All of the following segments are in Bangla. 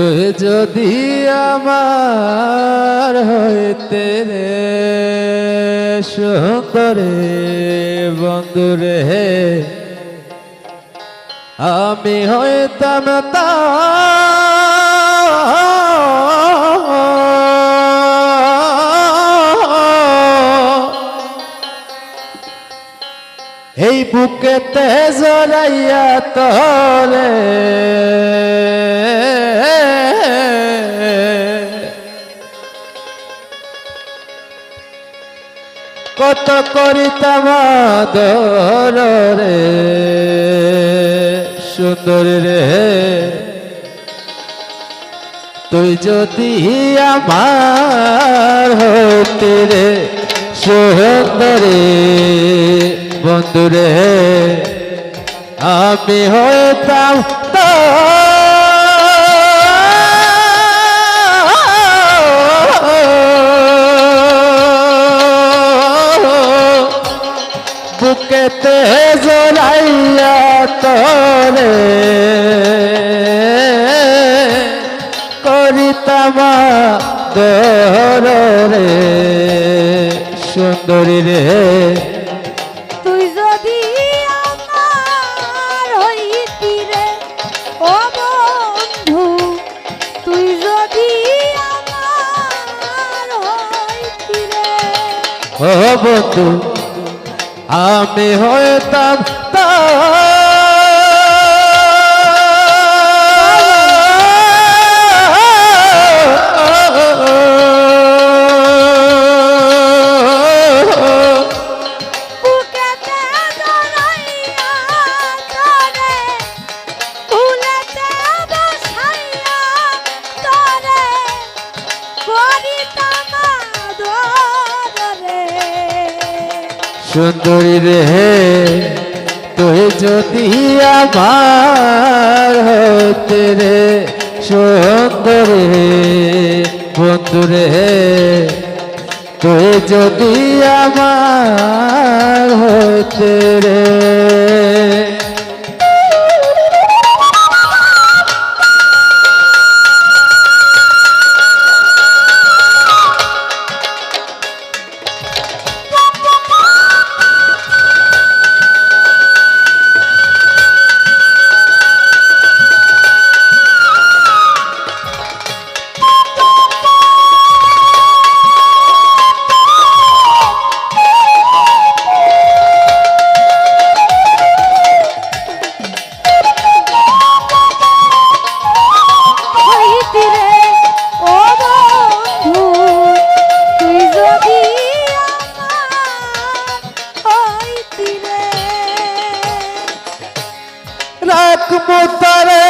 তুই যদি আমার হইতে রে সুন্দরে বন্ধুরে আমি হইতাম তা এই বুকেতে জড়াইয়া তরে কত করিতাম রে। সুন্দর রে। তুই যদি আমার হতে রে, সুন্দরে বন্ধুরে আমি হইতাম তো করিতামা দরে সুন্দরী রে। তুই যদি আমার হইতি রে ও বন্ধু তুই যদি আমার হইতি রে। ও বন্ধু আমি হইতাম তা সুন্দরী রে তুই যদি আমার হতে রে, সুন্দরী বন্ধু রে তুই যদি আমার হতে রে। রাখব তারে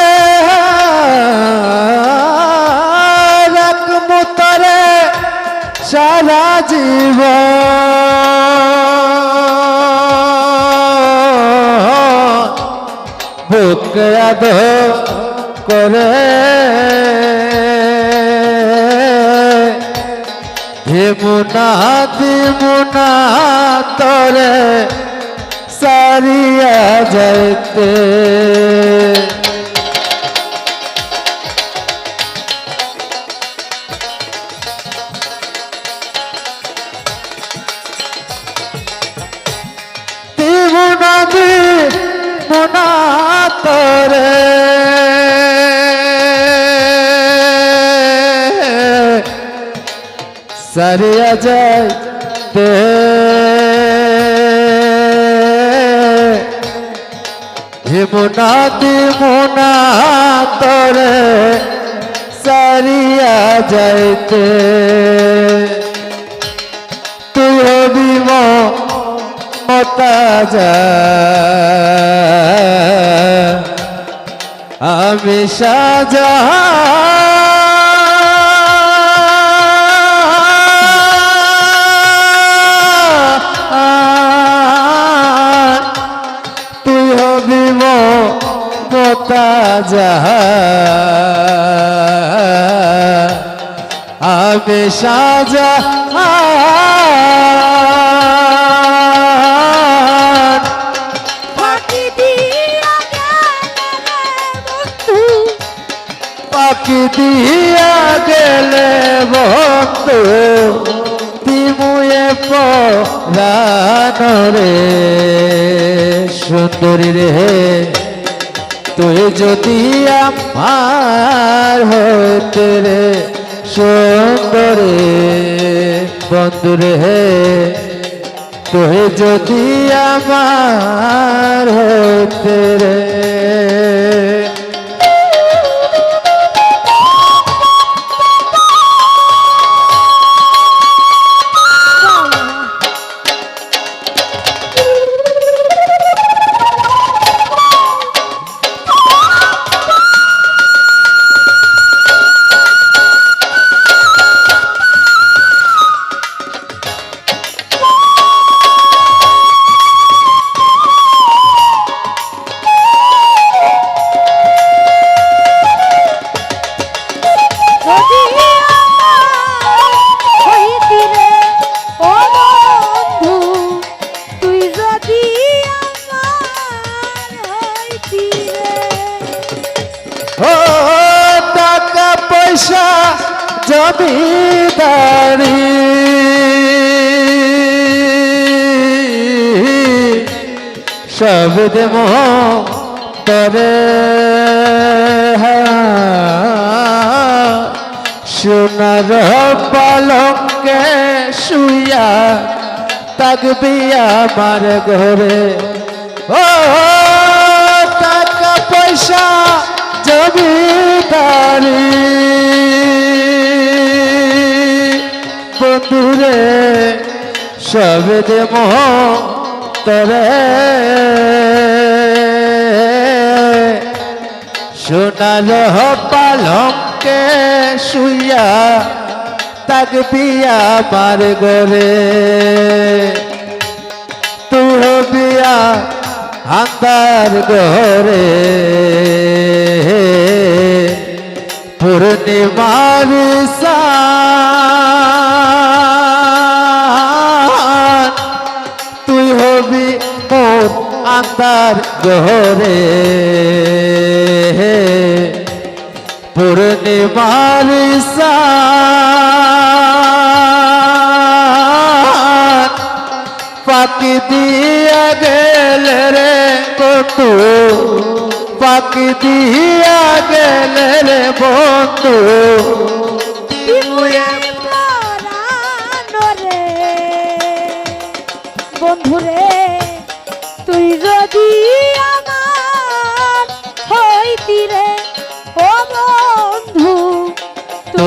রাখব তারে সারা জীবন। বুক আদ করে। হিমুনা দিমুনা তরে সারিয়া যাইতে। দিমুনা দিমুনা তরে দেবনা দিমুনা তরে সারিয়া যাইতে। তুই হবি মতা যা। আমি সাজা যা আমি দিয়া রে বন্ধু পাখি দিয়া গেলে বন্ধু তিমুয়ে পরানরে সুন্দরী রে। তুই যদি আমার হতে রে সুন্দরে বন্ধুরে হে তুই যদি আমার হতে রে পয়সা জমিদারি সব দেব তরে সোনার পালঙ্কে শুয়া তাকবি আমার ঘরে। ও, টাকা পয়সা জমিদারি বন্ধুরে সব দেব তরে সোনার পালঙ্কে শুইয়া তাকবি আমার গরে তুই হবিয়া আন্দার গরে পূর্ণিমার সান হবি মোর আন্দার গরে পূর্ণিমার পাকি দিয়া গেলে রে বন্ধু। পাকি দিয়া গেলে রে বন্ধু।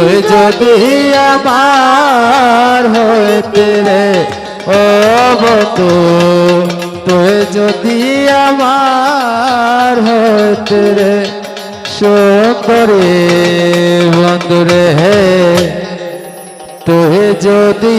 তুই যদি আমার হইতে রে, ও বন্ধু, তুই যদি আমার হইতে রে শোকরে বন্ধুরে তুই যদি